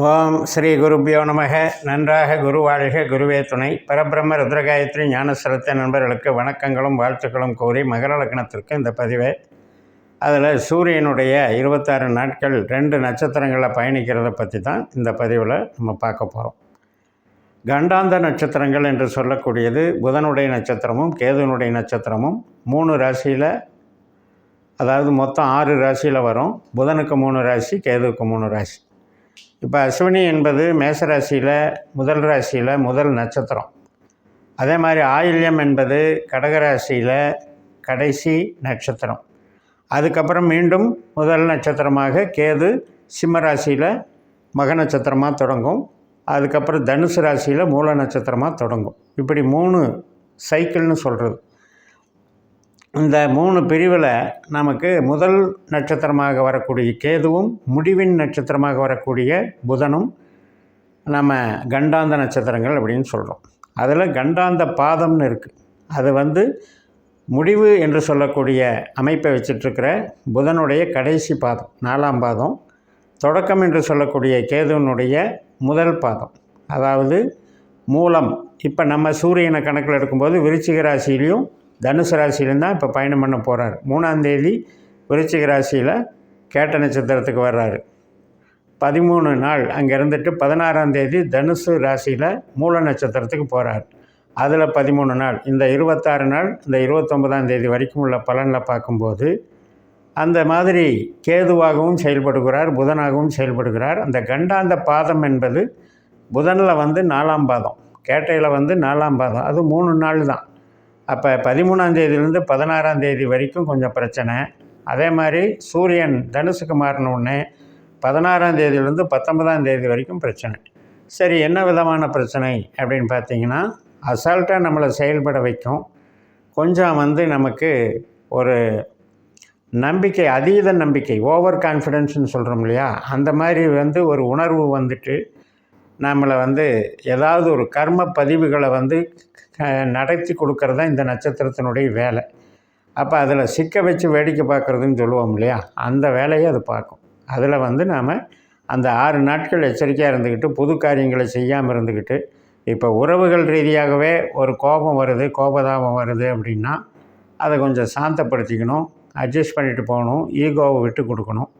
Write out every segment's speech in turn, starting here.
ஓம் ஸ்ரீ குருபியோ நமக. நன்றாக குரு வாழ்க. குருவே துணை. பரபிரம்ம ருத்ரகாயத்ரி ஞானஸ்வரத்த நண்பர்களுக்கு வணக்கங்களும் வாழ்த்துக்களும் கூறி மகர லக்னத்திற்கு இந்த பதிவை. அதில் சூரியனுடைய இருபத்தாறு நாட்கள் ரெண்டு நட்சத்திரங்களில் பயணிக்கிறத பற்றி தான் இந்த பதிவில் நம்ம பார்க்க போகிறோம் கண்டாந்த நட்சத்திரங்கள் என்று சொல்லக்கூடியது புதனுடைய நட்சத்திரமும் கேதுனுடைய நட்சத்திரமும் மூணு ராசியில் அதாவது மொத்தம் ஆறு ராசியில் வரும். புதனுக்கு மூணு ராசி கேதுவுக்கு மூணு ராசி. இப்போ அஸ்வினி என்பது மேசராசியில் முதல் ராசியில் முதல் நட்சத்திரம். அதே மாதிரி ஆயில்யம் என்பது கடகராசியில் கடைசி நட்சத்திரம். அதுக்கப்புறம் மீண்டும் முதல் நட்சத்திரமாக கேது சிம்ம ராசியில் மக நட்சத்திரமாக தொடங்கும். அதுக்கப்புறம் தனுசு ராசியில் மூல நட்சத்திரமாக தொடங்கும். இப்படி மூணு சைக்கிள்னு சொல்கிறது இந்த மூணு பிரிவில் நமக்கு முதல் நட்சத்திரமாக வரக்கூடிய கேதுவும் முடிவின் நட்சத்திரமாக வரக்கூடிய புதனும் நம்ம கண்டாந்த நட்சத்திரங்கள் அப்படின்னு சொல்கிறோம் அதில் கண்டாந்த பாதம்னு இருக்குது அது வந்து முடிவு என்று சொல்லக்கூடிய அமைப்பை வச்சிட்ருக்கிற புதனுடைய கடைசி பாதம் நாலாம் பாதம் தொடக்கம் என்று சொல்லக்கூடிய கேதுவனுடைய முதல் பாதம். அதாவது மூலம். இப்போ நம்ம சூரியனை கணக்கில் எடுக்கும்போது விருச்சிக ராசியிலையும் தனுசு ராசியிலும் தான் இப்போ பயணம் பண்ண போகிறார் மூணாந்தேதி விருச்சிக ராசியில் கேட்ட நட்சத்திரத்துக்கு வர்றாரு. பதிமூணு நாள் அங்கே இருந்துட்டு பதினாறாம் தேதி தனுசு ராசியில் மூல நட்சத்திரத்துக்கு போகிறார் அதில் பதிமூணு நாள். இந்த இருபத்தாறு நாள் இந்த இருபத்தொம்பதாம் தேதி வரைக்கும் உள்ள பலனில் பார்க்கும்போது அந்த மாதிரி கேதுவாகவும் செயல்படுகிறார் புதனாகவும் செயல்படுகிறார். அந்த கண்டாந்த பாதம் என்பது புதனில் வந்து நாலாம் பாதம். கேட்டையில் வந்து நாலாம் பாதம். அது மூணு நாள் தான். அப்போ பதிமூணாம் தேதியிலேருந்து பதினாறாம் தேதி வரைக்கும் கொஞ்சம் பிரச்சனை. அதே மாதிரி சூரியன் தனுசுக்கு மாறினோடனே பதினாறாம் தேதியிலேருந்து பத்தொன்பதாம் தேதி வரைக்கும் பிரச்சனை. சரி என்ன விதமான பிரச்சனை அப்படின்னு பார்த்தீங்கன்னா அசால்ட்டாக நம்மளை செயல்பட வைக்கும். கொஞ்சம் வந்து நமக்கு ஒரு நம்பிக்கை அதீத நம்பிக்கை ஓவர் கான்ஃபிடென்ஸ்னு சொல்கிறோம் இல்லையா? அந்த மாதிரி வந்து ஒரு உணர்வு வந்துட்டு நம்மளை வந்து ஏதாவது ஒரு கர்ம பதிவுகளை வந்து நடத்தி கொடுக்கறது தான் இந்த நட்சத்திரத்தினுடைய வேலை. அப்போ அதில் சிக்க வச்சு வேடிக்கை பார்க்குறதுன்னு சொல்லுவோம் இல்லையா? அந்த வேலையை அது பார்க்கும். அதில் வந்து நாம் அந்த ஆறு நாட்கள் எச்சரிக்கையாக இருந்துக்கிட்டு புது காரியங்களை செய்யாமல் இருந்துக்கிட்டு இப்போ உறவுகள் ரீதியாகவே ஒரு கோபம் வருது கோபதாபம் வருது அப்படின்னா அதை கொஞ்சம் சாந்தப்படுத்திக்கணும் அட்ஜஸ்ட் பண்ணிட்டு போகணும் ஈகோவை விட்டு கொடுக்கணும்.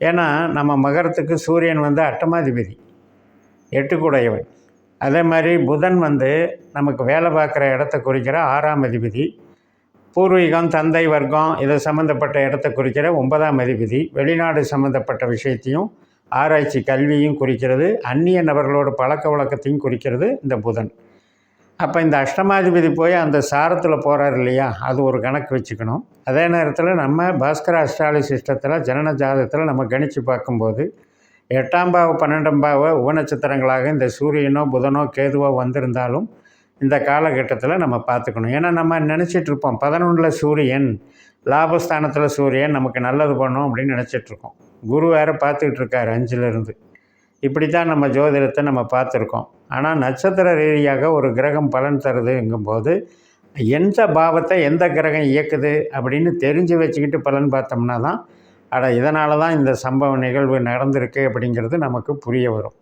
ஏன்னா நம்ம மகரத்துக்கு சூரியன் வந்து அட்டமாதிபதி. எட்டுக்குடையவன். அதே மாதிரி புதன் வந்து நமக்கு வேலை பார்க்குற இடத்த குறிக்கிற ஆறாம் அதிபதி. பூர்வீகம் தந்தை வர்க்கம் இது சம்மந்தப்பட்ட இடத்த குறிக்கிற ஒன்பதாம் அதிபதி. வெளிநாடு சம்மந்தப்பட்ட விஷயத்தையும் ஆராய்ச்சி கல்வியும் குறிக்கிறது. அந்நிய நபர்களோட பழக்க வழக்கத்தையும் குறிக்கிறது இந்த புதன். அப்போ இந்த அஷ்டமாதிபதி போய் அந்த சாரத்தில் போகிறார் இல்லையா? அது ஒரு கணக்கு வச்சுக்கணும். அதே நேரத்தில் நம்ம பாஸ்கர அஸ்ட்ராலி சிஸ்டத்தில் ஜனன ஜாதகத்தில் நம்ம கணித்து பார்க்கும்போது எட்டாம் பாவ பன்னெண்டாம் பாவ உபநட்சத்திரங்களாக இந்த சூரியனோ புதனோ கேதுவோ வந்திருந்தாலும் இந்த காலகட்டத்தில் நம்ம பார்த்துக்கணும். ஏன்னா நம்ம நினச்சிட்ருப்போம் பதினொன்றில் சூரியன் லாபஸ்தானத்தில் சூரியன் நமக்கு நல்லது பண்ணும் அப்படின்னு நினச்சிட்ருக்கோம் குரு வேறு பார்த்துக்கிட்டு இருக்கார் அஞ்சிலிருந்து இப்படி தான் நம்ம ஜோதிடத்தை நம்ம பார்த்துருக்கோம். ஆனால் நட்சத்திர ரீதியாக ஒரு கிரகம் பலன் தருதுங்கும்போது எந்த பாவத்தை எந்த கிரகம் இயக்குது அப்படின்னு தெரிஞ்சு வச்சுக்கிட்டு பலன் பார்த்தோம்னா தான் அட இதனால தான் இந்த சம்பவ நிகழ்வு நடந்திருக்கு அப்படிங்கிறது நமக்கு புரிய வரும்.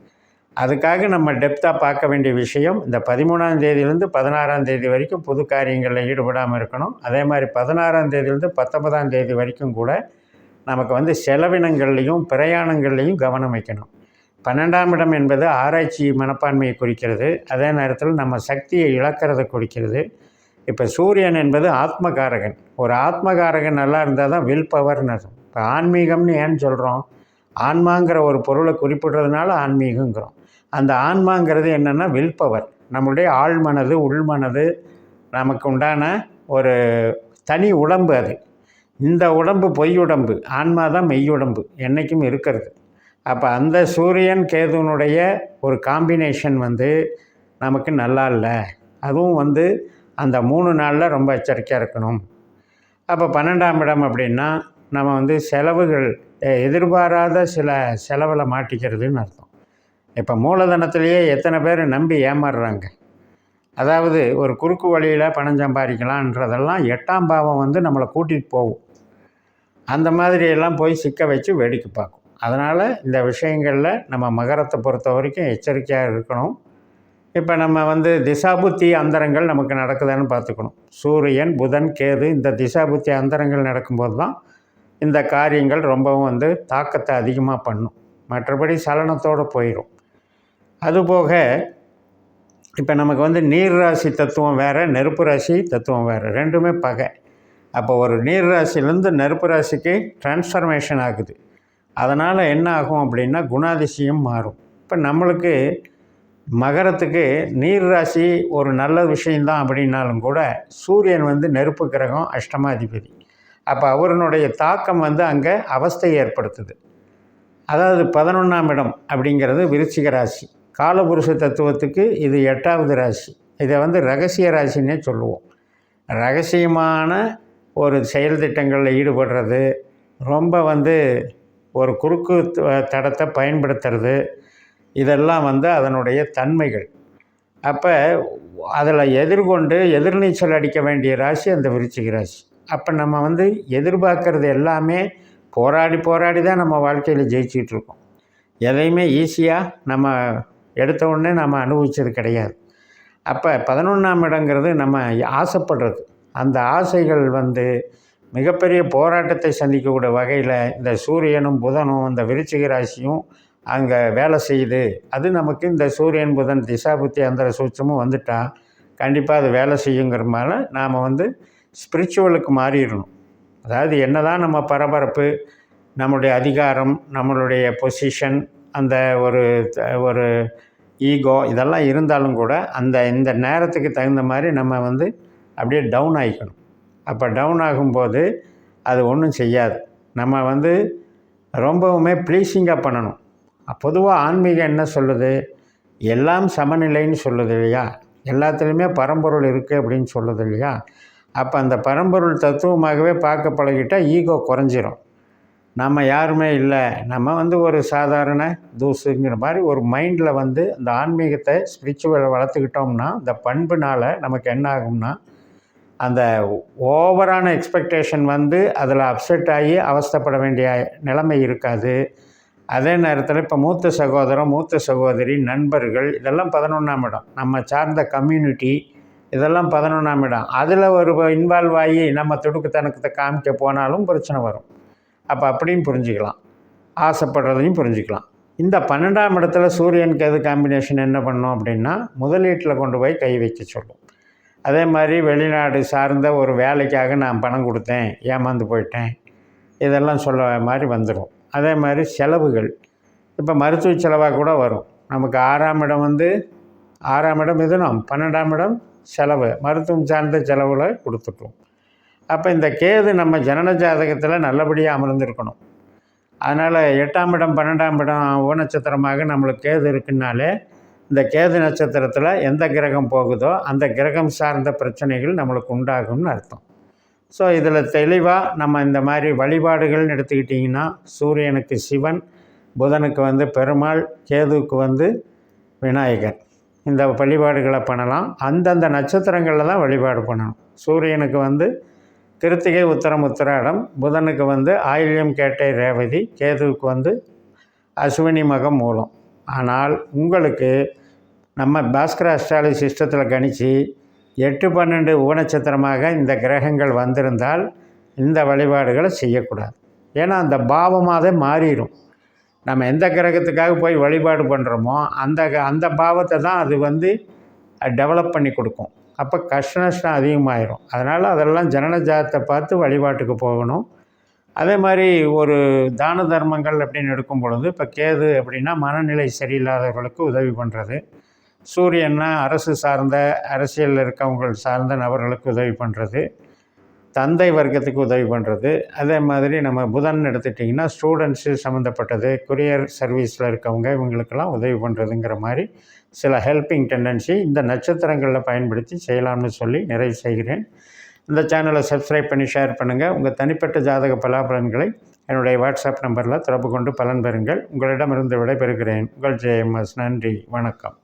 அதுக்காக நம்ம டெப்த்தாக பார்க்க வேண்டிய விஷயம் இந்த பதிமூணாம் தேதியிலேருந்து பதினாறாம் தேதி வரைக்கும் புது காரியங்களில் ஈடுபடாமல் இருக்கணும். அதே மாதிரி பதினாறாம் தேதியிலேருந்து பத்தொன்பதாம் தேதி வரைக்கும் கூட நமக்கு வந்து செலவினங்கள்லேயும் பிரயாணங்கள்லேயும் கவனம் வைக்கணும். பன்னெண்டாம் இடம் என்பது ஆராய்ச்சி மனப்பான்மையை குறிக்கிறது. அதே நேரத்தில் நம்ம சக்தியை இழக்கிறத குறிக்கிறது. இப்போ சூரியன் என்பது ஆத்மகாரகன். ஒரு ஆத்மகாரகன் நல்லா இருந்தால் தான் வில் பவர்னு அர்த்தம். இப்போ ஆன்மீகம்னு ஏன்னு சொல்கிறோம் ஆன்மாங்கிற ஒரு பொருளை குறிப்பிடுறதுனால ஆன்மீகங்கிறோம். அந்த ஆன்மாங்கிறது என்னென்னா வில் பவர் நம்மளுடைய ஆழ்மனது உள்மனது நமக்கு உண்டான ஒரு தனி உடம்பு அது. இந்த உடம்பு பொய் உடம்பு ஆன்மா தான் மெய்யுடம்பு என்றைக்கும் இருக்கிறது. அப்போ அந்த சூரியன் கேதுனுடைய ஒரு காம்பினேஷன் வந்து நமக்கு நல்லா இல்லை. அதுவும் வந்து அந்த மூணு நாளில் ரொம்ப எச்சரிக்கையாக இருக்கணும். அப்போ பன்னெண்டாம் இடம் அப்படின்னா நம்ம வந்து செலவுகள் எதிர்பாராத சில செலவில் மாட்டிக்கிறதுன்னு அர்த்தம். இப்போ மூலதனத்திலேயே எத்தனை பேர் நம்பி ஏமாறுறாங்க? அதாவது ஒரு குறுக்கு வழியில் பணம் சம்பாதிக்கலான்றதெல்லாம் எட்டாம் பாவம் வந்து நம்மளை கூட்டிகிட்டு போகும். அந்த மாதிரி எல்லாம் போய் சிக்க வச்சு வேடிக்கை பார்க்கும். அதனால் இந்த விஷயங்களில் நம்ம மகரத்தை பொறுத்த வரைக்கும் எச்சரிக்கையாக இருக்கணும். இப்போ நம்ம வந்து திசாபுத்தி அந்தரங்கள் நமக்கு நடக்குதான்னு பார்த்துக்கணும். சூரியன் புதன் கேது இந்த திசாபுத்தி அந்தரங்கள் நடக்கும்போது தான் இந்த காரியங்கள் ரொம்பவும் வந்து தாக்கத்தை அதிகமாக பண்ணும். மற்றபடி சலனத்தோடு போயிடும் அதுபோக இப்போ நமக்கு வந்து நீர் ராசி தத்துவம் வேறு நெருப்பு ராசி தத்துவம் வேறு ரெண்டுமே பகை. அப்போ ஒரு நீர் ராசிலேருந்து நெருப்பு ராசிக்கு டிரான்ஸ்ஃபர்மேஷன் ஆகுது. அதனால் என்ன ஆகும் அப்படின்னா குணாதிசயம் மாறும். இப்போ நம்மளுக்கு மகரத்துக்கு நீர் ராசி ஒரு நல்ல விஷயந்தான் அப்படின்னாலும் கூட சூரியன் வந்து நெருப்பு கிரகம் அஷ்டமாதிபதி. அப்போ அவருனுடைய தாக்கம் வந்து அங்கே அவஸ்தை ஏற்படுத்துது. அதாவது பதினொன்றாம் இடம் அப்படிங்கிறது விருச்சிக ராசி. காலபுருஷ தத்துவத்துக்கு இது எட்டாவது ராசி. இதை வந்து ரகசிய ராசின்னே சொல்லுவோம். ரகசியமான ஒரு செயல் திட்டங்களில் ஈடுபடுறது ரொம்ப வந்து ஒரு குறுக்கு தடத்தை பயன்படுத்துறது இதெல்லாம் வந்து அதனுடைய தன்மைகள். அப்போ அதில் எதிர்கொண்டு எதிர்நீச்சல் அடிக்க வேண்டிய ராசி அந்த விருச்சிக ராசி. அப்போ நம்ம வந்து எதிர்பார்க்கறது எல்லாமே போராடி போராடி தான் நம்ம வாழ்க்கையில் ஜெயிச்சிகிட்டு இருக்கோம். எதையுமே ஈஸியாக நம்ம எடுத்த உடனே நம்ம அனுபவித்தது கிடையாது. அப்போ பதினொன்றாம் இடங்கிறது நம்ம ஆசைப்படுறது. அந்த ஆசைகள் வந்து மிகப்பெரிய போராட்டத்தை சந்திக்கக்கூடிய வகையில் இந்த சூரியனும் புதனும் இந்த விருச்சிக ராசியும் அங்கே வேலை செய்யுது. அது நமக்கு இந்த சூரியன் புதன் திசாபுத்தி அந்த சூட்சமும் வந்துட்டால் கண்டிப்பாக அது வேலை செய்யுங்கிறதுனால நாம் வந்து ஸ்பிரிச்சுவலுக்கு மாறிடணும். அதாவது என்ன தான் நம்ம பரபரப்பு நம்மளுடைய அதிகாரம் நம்மளுடைய பொசிஷன் அந்த ஒரு ஒரு ஈகோ இதெல்லாம் இருந்தாலும் கூட அந்த இந்த நேரத்துக்கு தகுந்த மாதிரி நம்ம வந்து அப்படியே டவுன் ஆகிக்கணும் அப்போ டவுன் ஆகும்போது அது ஒன்றும் செய்யாது. நம்ம வந்து ரொம்பவுமே ப்ளீஸிங்காக பண்ணணும். பொதுவாக ஆன்மீகம் என்ன சொல்லுது? எல்லாம் சமநிலைன்னு சொல்லுது இல்லையா? எல்லாத்துலேயுமே பரம்பொருள் இருக்குது அப்படின்னு சொல்லுது இல்லையா? அப்போ அந்த பரம்பொருள் தத்துவமாகவே பார்க்க பழகிட்டால் ஈகோ குறைஞ்சிரும். நம்ம யாருமே இல்லை. நம்ம வந்து ஒரு சாதாரண தூசுங்கிற மாதிரி ஒரு மைண்டில் வந்து இந்த ஆன்மீகத்தை ஸ்பிரிச்சுவலை வளர்த்துக்கிட்டோம்னா இந்த பண்புனால் நமக்கு என்ன ஆகும்னா அந்த ஓவரான எக்ஸ்பெக்டேஷன் வந்து அதில் அப்செட் ஆகி அவஸ்தப்பட வேண்டிய நிலைமை இருக்காது. அதே நேரத்தில் இப்போ மூத்த சகோதரம் மூத்த சகோதரி நண்பர்கள் இதெல்லாம் பதினொன்றாம் இடம். நம்ம சார்ந்த கம்யூனிட்டி இதெல்லாம் பதினொன்றாம் இடம். அதில் ஒரு இன்வால்வ் ஆகி நம்ம துடுக்குத்தனக்கத்தை காமிக்க போனாலும் பிரச்சனை வரும். அப்போ அப்படியும் புரிஞ்சுக்கலாம். ஆசைப்படுறதையும் புரிஞ்சுக்கலாம். இந்த பன்னெண்டாம் இடத்துல சூரியனுக்கு எது காம்பினேஷன் என்ன பண்ணோம் அப்படின்னா முதலீட்டில் கொண்டு போய் கை வைக்க சொல்லும். அதே மாதிரி வெளிநாடு சார்ந்த ஒரு வேலைக்காக நான் பணம் கொடுத்தேன் ஏமாந்து போயிட்டேன் இதெல்லாம் சொல்ல மாதிரி வந்துடும் அதே மாதிரி செலவுகள். இப்போ மருத்துவ செலவாக கூட வரும். நமக்கு ஆறாம் இடம் வந்து ஆறாம் இடம் மிதுனம் பன்னெண்டாம் இடம் செலவு மருத்துவம் சார்ந்த செலவில் கொடுத்துட்டோம். அப்போ இந்த கேது நம்ம ஜனன ஜாதகத்தில் நல்லபடியாக அமர்ந்திருக்கணும். அதனால் எட்டாம் இடம் பன்னெண்டாம் இடம் ஓ நட்சத்திரமாக நம்மளுக்கு கேது இருக்குன்னாலே இந்த கேது நட்சத்திரத்தில் எந்த கிரகம் போகுதோ அந்த கிரகம் சார்ந்த பிரச்சனைகள் நம்மளுக்கு உண்டாகும்னு அர்த்தம். ஸோ இதில் தெளிவாக நம்ம இந்த மாதிரி வழிபாடுகள்னு எடுத்துக்கிட்டிங்கன்னா சூரியனுக்கு சிவன் புதனுக்கு வந்து பெருமாள் கேதுவுக்கு வந்து விநாயகர். இந்த வழிபாடுகளை பண்ணலாம். அந்தந்த நட்சத்திரங்களில் தான் வழிபாடு பண்ணணும். சூரியனுக்கு வந்து திருத்திகை உத்தரம் உத்திராடம். புதனுக்கு வந்து ஆயில்யம் கேட்டை ரேவதி. கேதுவுக்கு வந்து அஸ்வினி மகம் மூலம். ஆனால் உங்களுக்கு நம்ம பாஸ்கர அஸ்ட்ராலஜி சிஸ்டத்தில் கணித்து எட்டு பன்னெண்டு உபநட்சத்திரமாக இந்த கிரகங்கள் வந்திருந்தால் இந்த வழிபாடுகளை செய்யக்கூடாது. ஏன்னா அந்த பாவமாகவே மாறிடும் நம்ம எந்த கிரகத்துக்காக போய் வழிபாடு பண்ணுறோமோ அந்த அந்த பாவத்தை தான் அது வந்து டெவலப் பண்ணி கொடுக்கும். அப்போ கஷ்ட நஷ்டம் அதிகமாயிரும். அதனால் அதெல்லாம் ஜனன ஜாதத்தை பார்த்து வழிபாட்டுக்கு போகணும். அதே மாதிரி ஒரு தான தர்மங்கள் அப்படின்னு எடுக்கும் பொழுது இப்போ கேது அப்படின்னா மனநிலை சரியில்லாதவர்களுக்கு உதவி பண்ணுறது சூரியன்னா அரசு சார்ந்த அரசியலில் இருக்கவங்கள் சார்ந்த நபர்களுக்கு உதவி பண்ணுறது தந்தை வர்க்கத்துக்கு உதவி பண்ணுறது அதே மாதிரி நம்ம புதன் எடுத்துட்டிங்கன்னா ஸ்டூடெண்ட்ஸு சம்மந்தப்பட்டது கொரியர் சர்வீஸில் இருக்கவங்க இவங்களுக்கெல்லாம் உதவி பண்ணுறதுங்கிற மாதிரி சில ஹெல்ப்பிங் டெண்டன்சி இந்த நட்சத்திரங்களில் பயன்படுத்தி செய்யலாம்னு சொல்லி நிறைவு செய்கிறேன். இந்த சேனலை சப்ஸ்கிரைப் பண்ணி ஷேர் பண்ணுங்கள் உங்கள் தனிப்பட்ட ஜாதக பலாபலன்களை என்னுடைய வாட்ஸ்அப் நம்பரில் தொடர்பு கொண்டு பலன் பெறுங்கள். உங்களிடமிருந்து விடைபெறுகிறேன். உங்கள் ஜேஎம்எஸ் நன்றி. வணக்கம்.